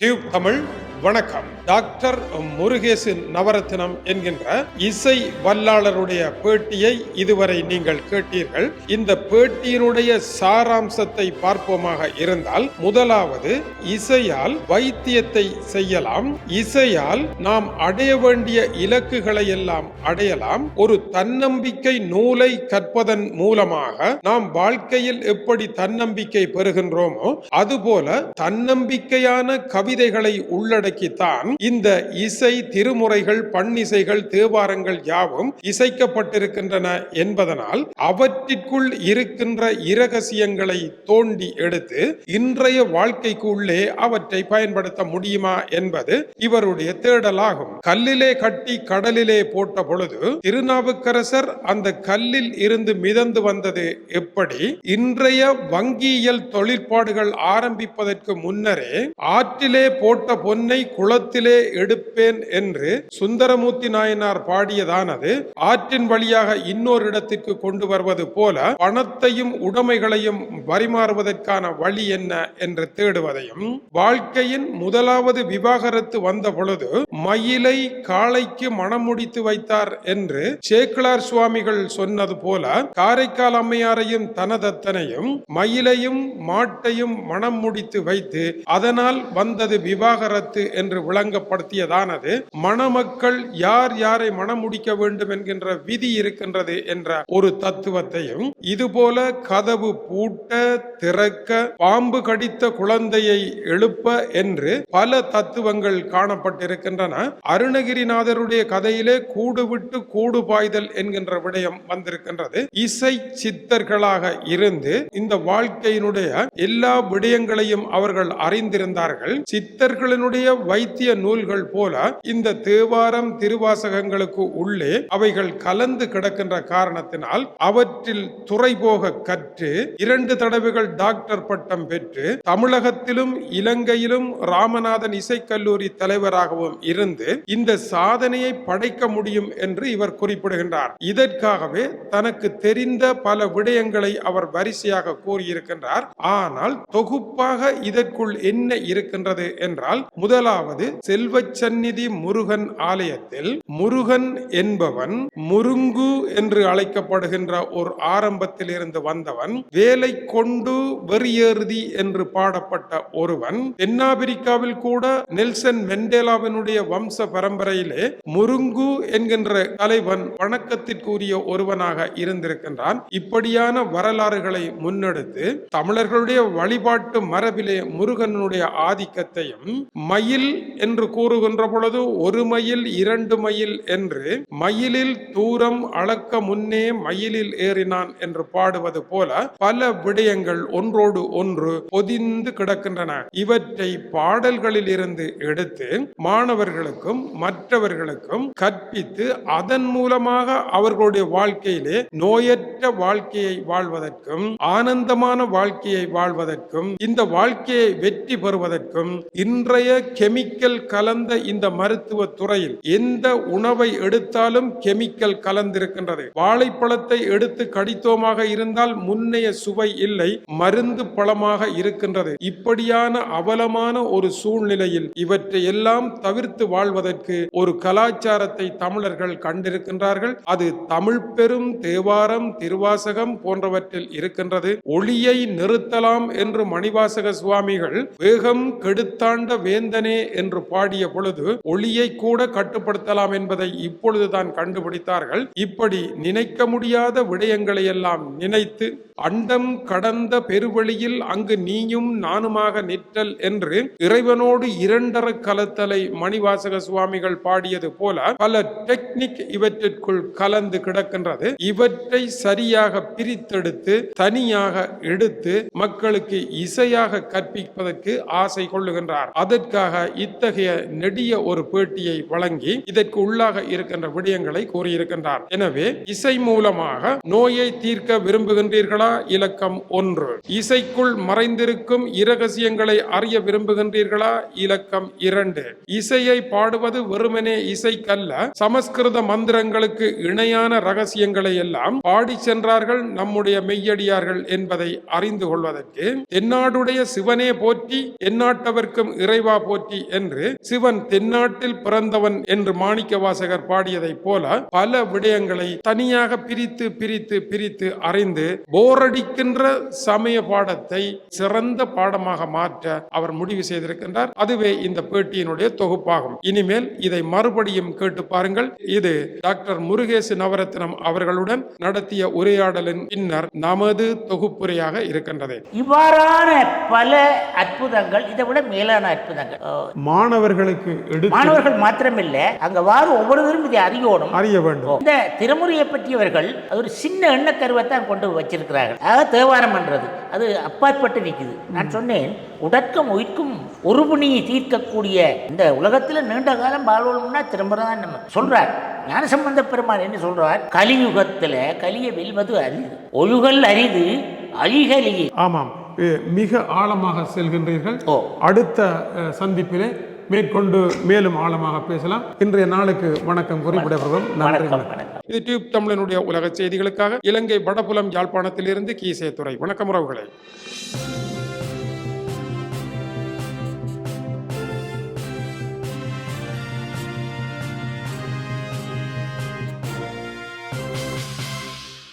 Tube Tamil வணக்கம். Doctor Murugesu நவரத்தினம் என்கின்ற இசை வல்லாளருடைய பேட்டியை இதுவரை நீங்கள் கேட்டீர்கள். இந்த பேட்டியினுடைய சாராம்சத்தை பார்ப்போமாக இருந்தால் முதலாவது இசையால் வைத்தியத்தை செய்யலாம். இசையால் நாம் அடைய வேண்டிய இலக்குகளை எல்லாம் அடையலாம். ஒரு தன்னம்பிக்கை நூலை கற்பதன் மூலமாக நாம் வாழ்க்கையில் எப்படி தன்னம்பிக்கை பெறுகின்றோமோ அதுபோல தன்னம்பிக்கையான கவிதைகளை உள்ளடக்கி உள்ளடக்கித்தான் இந்த இசை திருமுறைகள் பண்ணிசைகள் தேவாரங்கள் யாவும் இசைக்கப்பட்டிருக்கின்றன என்பதனால் அவற்றிற்குள் இருக்கின்ற இரகசியங்களை தோண்டி எடுத்து இன்றைய வாழ்க்கைக்கு உள்ளே அவற்றை பயன்படுத்த முடியுமா என்பது இவருடைய தேடலாகும். கல்லிலே கட்டி கடலிலே போட்ட பொழுது திருநாவுக்கரசர் அந்த கல்லில் இருந்து மிதந்து வந்தது எப்படி? இன்றைய வங்கியியல் தொழிற்பாடுகள் ஆரம்பிப்பதற்கு முன்னரே ஆற்றிலே போட்ட பொன்னை குளத்திலே எடுப்பேன் என்று சுந்தரமூர்த்தி நாயனார் பாடியதானது ஆற்றின் வழியாக இன்னொரு இடத்திற்கு கொண்டு வருவது போல பணத்தையும் உடைமைகளையும் பரிமாறுவதற்கான வழி என்ன என்று தேடுவதையும் வாழ்க்கையின் முதலாவது விவாகரத்து வந்த பொழுது மயிலை காளைக்கு மனம் முடித்து வைத்தார் என்று சேக்கிலார் சுவாமிகள் சொன்னது போல காரைக்கால் அம்மையாரையும் தனதத்தனையும் மயிலையும் மாட்டையும் மனம் முடித்து வைத்து அதனால் வந்தது விவாகரத்து என்று விளங்கப்படுத்தியதானது மணமக்கள் யார் யாரை மணமுடிக்க முடிக்க வேண்டும் என்கின்ற விதி இருக்கின்றது என்ற ஒரு தத்துவத்தையும் இதுபோல கதவு பூட்ட திறக்க பாம்பு கடித்த குழந்தையை எழுப்ப என்று பல தத்துவங்கள் காணப்பட்டிருக்கின்றன. அருணகிரிநாதருடைய கதையிலே கூடு விட்டு கூடு பாய்தல் என்கின்ற விடயம் வந்திருக்கின்றது. இசை சித்தர்களாக இருந்து இந்த வாழ்க்கையினுடைய எல்லா விடயங்களையும் அவர்கள் அறிந்திருந்தார்கள். சித்தர்களினுடைய வைத்திய நூல்கள் போல இந்த தேவாரம் திருவாசகங்களுக்கு உள்ளே அவைகள் கலந்து கிடக்கின்ற காரணத்தினால் அவற்றில் துறை போக கற்று இரண்டு தடவைகள் டாக்டர் பட்டம் பெற்று தமிழகத்திலும் இலங்கையிலும் ராமநாதன் இசைக்கல்லூரி தலைவராகவும் இருந்து இந்த சாதனையை படைக்க முடியும் என்று இவர் குறிப்பிடுகின்றார். இதற்காகவே தனக்கு தெரிந்த பல விடயங்களை அவர் வரிசையாக கூறியிருக்கின்றார். ஆனால் தொகுப்பாக இதற்குள் என்ன இருக்கின்றது என்றால் முதல் முதலாவது செல்வச்சந்நிதி முருகன் ஆலயத்தில் முருகன் என்பவன் முருங்கு என்று அழைக்கப்படுகின்ற ஒரு ஆரம்பத்தில் இருந்து வந்தவன் வேலை கொண்டு வெறியேறுதி என்று பாடப்பட்ட ஒருவன் தென்னாப்பிரிக்காவில் கூட நெல்சன் மெண்டேலாவினுடைய வம்ச பரம்பரையிலே முருங்கு என்கின்ற தலைவன் வணக்கத்திற்குரிய ஒருவனாக இருந்திருக்கின்றான். இப்படியான வரலாறுகளை முன்னெடுத்து தமிழர்களுடைய வழிபாட்டு மரபிலே முருகனுடைய ஆதிக்கத்தையும் மயில் என்று கூறுகின்ற பொழுது ஒரு மயில் இரண்டு மயில் என்று மயிலில் தூரம் அளக்க முன்னே மயிலில் ஏறினான் என்று பாடுவது போல பல விடயங்கள் ஒன்றோடு ஒன்று பொதிந்து கிடக்கின்றன. இவற்றை பாடல்களில் இருந்து எடுத்து மாணவர்களுக்கும் மற்றவர்களுக்கும் கற்பித்து அதன் மூலமாக அவர்களுடைய வாழ்க்கையிலே நோயற்ற வாழ்க்கையை வாழ்வதற்கும் ஆனந்தமான வாழ்க்கையை வாழ்வதற்கும் இந்த வாழ்க்கையை வெற்றி பெறுவதற்கும் இன்றைய கெமிக்கல் கலந்த இந்த மருத்துவ துறையில் எந்த உணவை எடுத்தாலும் கெமிக்கல் கலந்திருக்கின்றது. வாழைப்பழத்தை எடுத்து கடித்தோமாக இருந்தால் முன்னைய சுவை இல்லை மருந்து பழமாக இருக்கின்றது. இப்படியான அவலமான ஒரு சூழ்நிலையில் இவற்றை எல்லாம் தவிர்த்து வாழ்வதற்கு ஒரு கலாச்சாரத்தை தமிழர்கள் கண்டிருக்கின்றார்கள். அது தமிழ் பெரும் தேவாரம் திருவாசகம் போன்றவற்றில் இருக்கின்றது. ஒளியை நிறுத்தலாம் என்று மணிவாசக சுவாமிகள் வேகம் கெடுத்தாண்ட வேந்தனே என்று பாடிய பொழுது ஒளியை கூட கட்டுப்படுத்தலாம் என்பதை இப்பொழுதுதான் கண்டுபிடித்தார்கள். இப்படி நினைக்க முடியாத விடயங்களை எல்லாம் நினைத்து அண்டம் கடந்த பெருவழியில் அங்கு நீயும் நானுமாக நிற்றல் என்று இறைவனோடு இரண்டர கலத்தலை மணிவாசக சுவாமிகள் பாடியது போல பல டெக்னிக் இவற்றிற்குள் கலந்து கிடக்கின்றது. இவற்றை சரியாக பிரித்தெடுத்து தனியாக எடுத்து மக்களுக்கு இசையாக கற்பிப்பதற்கு ஆசை கொள்ளுகின்றார். அதற்காக இத்தகைய நெடிய ஒரு பேட்டியை வழங்கி இதற்கு உள்ளாக இருக்கின்ற விடயங்களை கூறியிருக்கின்றார். எனவே இசை மூலமாக நோயை தீர்க்க விரும்புகின்றீர்களா? இலக்கம் ஒன்று. இசைக்குள் மறைந்திருக்கும் இரகசியங்களை அறிய விரும்புகின்றீர்களா? இலக்கம் இரண்டு. இசையை பாடுவது வெறுமனே இசைக்கல்ல சமஸ்கிருத மந்திரங்களுக்கு இணையான ரகசியங்களை எல்லாம் பாடி சென்றார்கள் நம்முடைய மெய்யடியார்கள் என்பதை அறிந்து கொள்வதற்கு தென்னாடுடைய சிவனே போற்றி எந்நாட்டவர்க்கும் இறைவா போற்றி என்று சிவன் தென்னாட்டில் பிறந்தவன் என்று மாணிக்க வாசகர் பாடியதைப் போல பல விடயங்களை தனியாக பிரித்து பிரித்து பிரித்து அறிந்து போரடிக்கின்ற சமய பாடத்தை சிறந்த பாடமாக மாற்ற அவர் முடிவு செய்திருக்கின்றார். அதுவே இந்த பேட்டியினுடைய தொகுப்பாகும். இனிமேல் இதை மறுபடியும் கேட்டு பாருங்கள். இது டாக்டர் முருகேசு நவரத்னம் அவர்களுடன் நடத்திய உரையாடலின் பின்னர் நமது தொகுப்புரையாக இருக்கின்றது. இவ்வாறான பல அற்புதங்கள் இதை விட மேலான அற்புதங்கள் மாணவர்களுக்கு மாணவர்கள் மாத்திரமில்ல அங்க வார ஒவ்வொருவரும் இதை அறியணும். அறிய வேண்டும். இந்த திருமுறையை பற்றியவர்கள் ஒரு சின்ன எண்ணக்கருவை தான் கொண்டு வச்சிருக்கிறார்கள். அதாவது தேவாரம் பண்றது. அது அப்பாற்பட்டு நிற்குது நான் சொன்னேன் உடற்கும் உயிர்க்கும் ஒருபுணியை தீர்க்கக்கூடிய இந்த உலகத்துல நீண்ட காலம் வாழ்வோம்னா திரும்ப தான் நம்ம சொல்றார். ஞானசம்பந்த பெருமான் என்ன சொல்றார்? கலியுகத்துல கலிய வெல்வது அரிது. ஒழுகல் அரிது அழிகலியே. ஆமாம். மிக ஆழமாக செல்கின்றீர்கள். ஓ. அடுத்த சந்திப்பிலே மேற்கொண்டு மேலும் ஆழமாக பேசலாம். இன்றைய நாளுக்கு வணக்கம் குறிப்பிடப்படுவோம் நன்றி. இது டியூப் தமிழனுடைய உலக செய்திகளுக்காக இலங்கை வடபுலம் யாழ்ப்பாணத்திலிருந்து கீசே துறை வணக்கம் உறவுகளே.